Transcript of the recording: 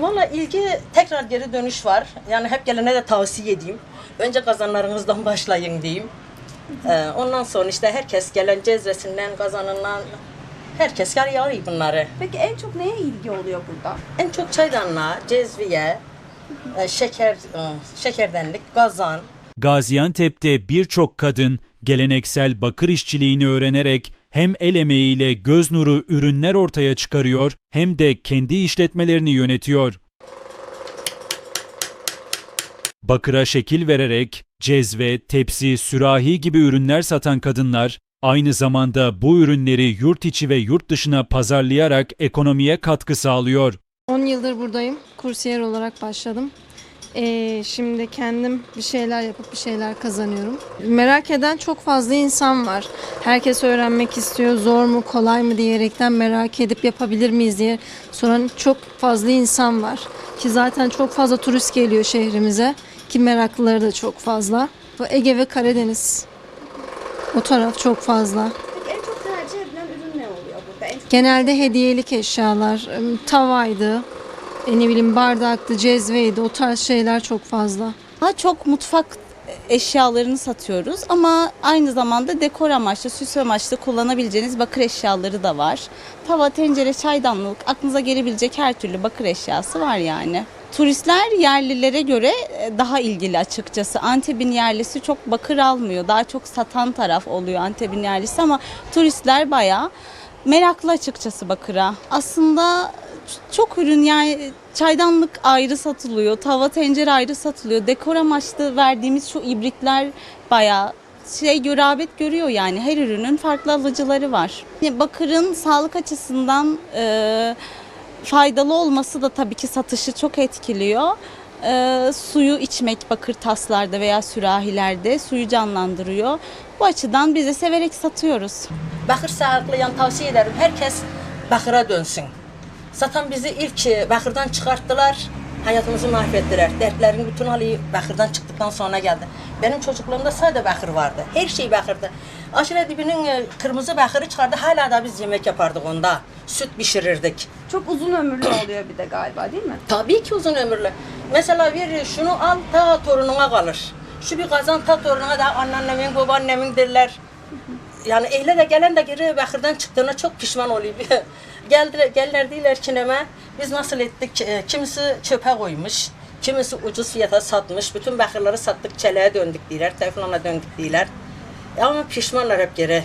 Valla ilgi tekrar geri dönüş var. Yani hep gelene de tavsiye edeyim. Önce kazanlarınızdan başlayın diyeyim. Ee, ondan sonra işte herkes gelen cezvesinden, kazanından herkes gel yarıyor bunları. Peki en çok neye ilgi oluyor burada? En çok çaydanlığa, cezviye, e, şeker, e, şekerdenlik, kazan, Gaziantep'te birçok kadın geleneksel bakır işçiliğini öğrenerek hem el emeğiyle göz nuru ürünler ortaya çıkarıyor hem de kendi işletmelerini yönetiyor. Bakıra şekil vererek cezve, tepsi, sürahi gibi ürünler satan kadınlar aynı zamanda bu ürünleri yurt içi ve yurt dışına pazarlayarak ekonomiye katkı sağlıyor. 10 yıldır buradayım. Kursiyer olarak başladım. Ee, şimdi kendim bir şeyler yapıp bir şeyler kazanıyorum. Merak eden çok fazla insan var. Herkes öğrenmek istiyor. Zor mu, kolay mı diyerekten merak edip yapabilir miyiz diye soran çok fazla insan var. Ki zaten çok fazla turist geliyor şehrimize. Ki meraklıları da çok fazla. Bu Ege ve Karadeniz. O taraf çok fazla. En çok tercih edilen ürün ne oluyor burada? En çok Genelde hediyelik eşyalar, ım, tavaydı, e, ne bileyim bardaktı, cezveydi o tarz şeyler çok fazla. Daha çok mutfak eşyalarını satıyoruz ama aynı zamanda dekor amaçlı, süs amaçlı kullanabileceğiniz bakır eşyaları da var. Tava, tencere, çaydanlık, aklınıza gelebilecek her türlü bakır eşyası var yani. Turistler yerlilere göre e, daha ilgili açıkçası. Antep'in yerlisi çok bakır almıyor. Daha çok satan taraf oluyor Antep'in yerlisi ama turistler bayağı meraklı açıkçası bakıra. Aslında çok ürün yani çaydanlık ayrı satılıyor, tava tencere ayrı satılıyor. Dekor amaçlı verdiğimiz şu ibrikler bayağı şey görabet görüyor yani her ürünün farklı alıcıları var. Yani Bakırın sağlık açısından e, faydalı olması da tabii ki satışı çok etkiliyor. E, suyu içmek bakır taslarda veya sürahilerde suyu canlandırıyor. Bu açıdan biz de severek satıyoruz. Bakır sağlıklayan tavsiye ederim. Herkes bakıra dönsün. Zaten bizi ilk e, bakırdan çıkarttılar. Hayatımızı mahvettiler. Dertlerin bütün hali bakırdan çıktıktan sonra geldi. Benim çocukluğumda sadece bakır vardı. Her şey bakırdı. Aşire dibinin e, kırmızı bakırı çıkardı. Hala da biz yemek yapardık onda. Süt pişirirdik. çok uzun ömürlü oluyor bir de galiba değil mi? Tabii ki uzun ömürlü. Mesela ver şunu al ta torununa kalır. Şu bir kazan ta torununa da anneannemin, babaannemin derler. Yani eyle de gelen de geri bakırdan çıktığına çok pişman oluyor. Geldiler, geldiler diyorlar ki neme, biz nasıl ettik, e, kimisi çöpe koymuş, kimisi ucuz fiyata satmış, bütün bakırları sattık, çeleğe döndük diyorlar, teflona döndük diyorlar. Ama pişmanlar hep geri.